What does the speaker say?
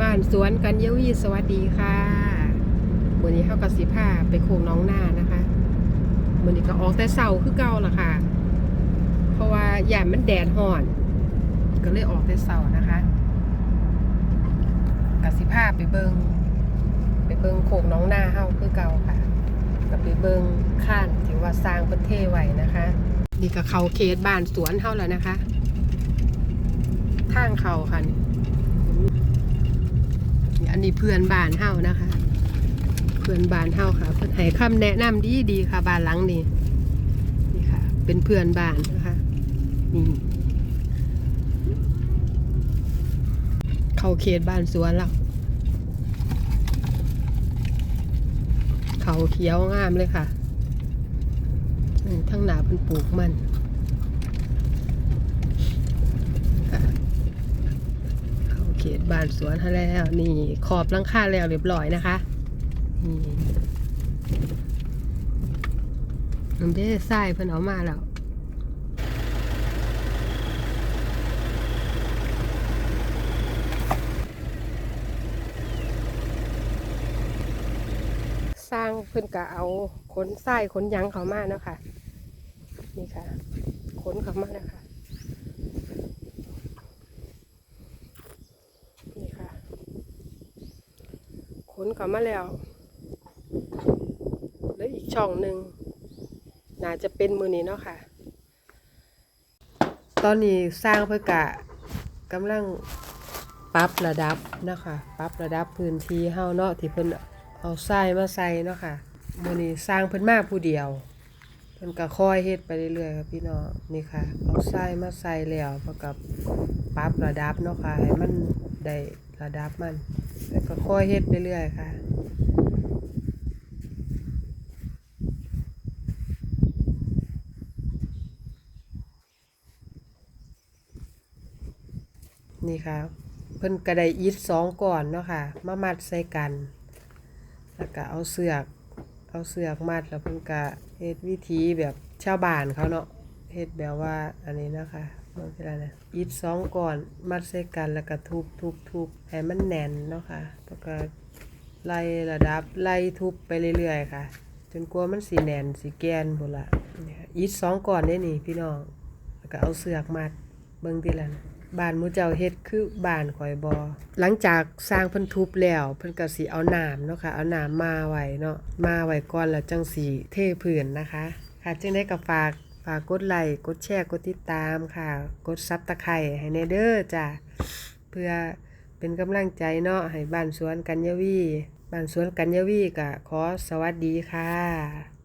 บ้านสวนกันเยวีสวัสดีค่ะวันนี้เขากับสิผ้าไปโคงน้องหน้านะคะวันนี้ก็ออกแต่เสาคือเก่าละค่ะ เพราะว่าหยามมันแดดห่อน ก็เลยออกแต่เสานะคะกับสิผ้าไปเบิงไปเบิงโคงน้องหน้าเฮาคือเก่าค่ะกับไปเบิงข้านที่ว่าสร้างประเทศไว้นะคะนี่ก็เขาเขตบ้านสวนเฮาแล้วนะคะ ทางเขาค่ะ นี้เพื่อนบ้านเฮานะคะ เพื่อนบ้านเฮาค่ะ เพื่อนให้คำแนะนำดีดีค่ะบ้านหลังนี้นี่ค่ะ เป็นเพื่อนบ้านนะคะนี่เขาเขตบ้านสวนแล้วเขาเขียวงามเลยค่ะทั้งหนาเป็นปลูกมันค่ะ เข้าเข ตบ้านสวนให้แล้ว นี่ขอบลังค่าแล้วเรียบร้อยนะคะนี่น้ำเด้ทรายเพิ่นเอามาแล้วสร้างเพิ่นกะเอาขนทรายขนยังเขามาเนาะค่ะนี่ค่ะขนเขามาแล้วค่ะ นี่ค่ะ ขนกลับมาแล้ว แล้วอีกช่องหนึ่งน่าจะเป็นมือนี้เนาะค่ะ ตอนนี้สร้างเพื่อกะกำลังปรับระดับนะคะปรับระดับพื้นที่เฮาเนาะที่เพิ่นเอาทรายมาใส่เนาะค่ะมือนี้สร้างเพิ่นมากผู้เดียวเพิ่นก็ค่อยเฮ็ดไปเรื่อยๆครับพี่น้องนี่ค่ะ เอาทรายมาใส่แล้วเพื่อกับปรับระดับเนาะค่ะให้มันได้ระดับมัน แล้วก็ค่อยเฮ็ดไปเรื่อยค่ะนี่ค่ะ เพิ่นกระไดอิดสองก่อนเนาะค่ะ มามัดใส่กัน แล้วก็เอาเสือกเอาเสือกมัดแล้วเพิ่นก็เฮ็ดวิธีแบบชาวบ้านเขาเนาะเฮ็ดแบบว่าอันนี้นะคะ มันเป็นอะไรนะอิดสองก่อนมัดใส่กันแล้วก็ทุบทุบทุบให้มันแน่นเนาะค่ะแล้วก็ไล่ระดับไล่ทุบไปเรื่อยๆค่ะ จนกว่ามันสีแน่นสีแกนหมดละนี่ค่ะอิดสองก่อนได้นี่พี่น้องแล้วก็เอาเสือกมัดเบิ่งทีละนะบ้านมูเจ้าเฮ็ดคือบ้านข่อยบอหลังจากสร้างเพิ่นทุบแล้วเพิ่นก็สิเอาน้ำเนาะค่ะเอาน้ำมาไว้เนาะมาไว้ก่อนแล้วจังสิเทพื้นนะคะ ค่ะจึงได้ก็ฝาก ฝากกดไลค์กดแชร์กดติดตามค่ะ กดซับตะไคร่ให้แนเด้อจ้ะเพื่อเป็นกำลังใจเนาะให้บ้านสวนกัญญาวีบ้านสวนกัญญาวีกะขอสวัสดีค่ะ